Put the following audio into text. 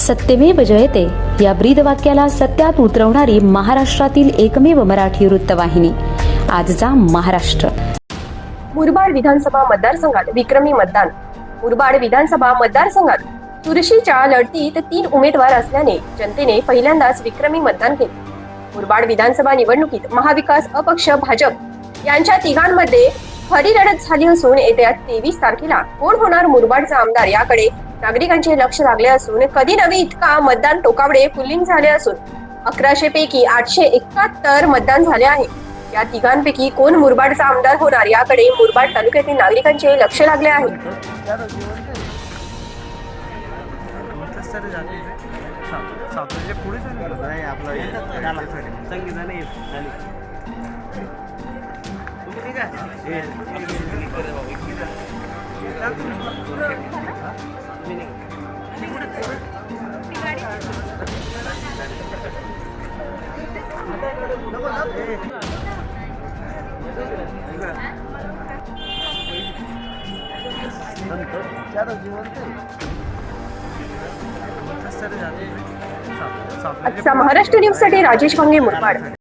सत्यमेव जयते. या ब्रीद वाक्याला सत्यात उतरवणारी महाराष्ट्रातील एकमेव मराठी वृत्तवाहिनी. आजचा महाराष्ट्र. मुरबाड विधानसभा मतदारसंघात विक्रमी मतदान. मुरबाड विधानसभा मतदारसंघात चुरशीच्या लढतीत तीन उमेदवार असल्याने जनतेने पहिल्यांदाच विक्रमी मतदान केले. मुरबाड विधानसभा निवडणुकीत महाविकास अपक्ष भाजप यांच्या तिघांमध्ये खरी लढत झाली असून येत्या तेवीस तारखेला कोण होणार मुरबाडचा आमदार याकडे नागरिकांचे लक्ष लागले असून कधी नव्हे इतका मतदान टोकावडे पुलिंग झाले असून अकराशे पैकी आठशे एकाहत्तर मतदान झाले आहे. या तिघांपैकी कोण मुरबाडचा आमदार होणार याकडे मुरबाड तालुक्यातील नागरिकांचे लक्ष लागले आहे. आपलं संगीताने महाराष्ट्र न्यूजसाठी राजेश वांगे मुरबाड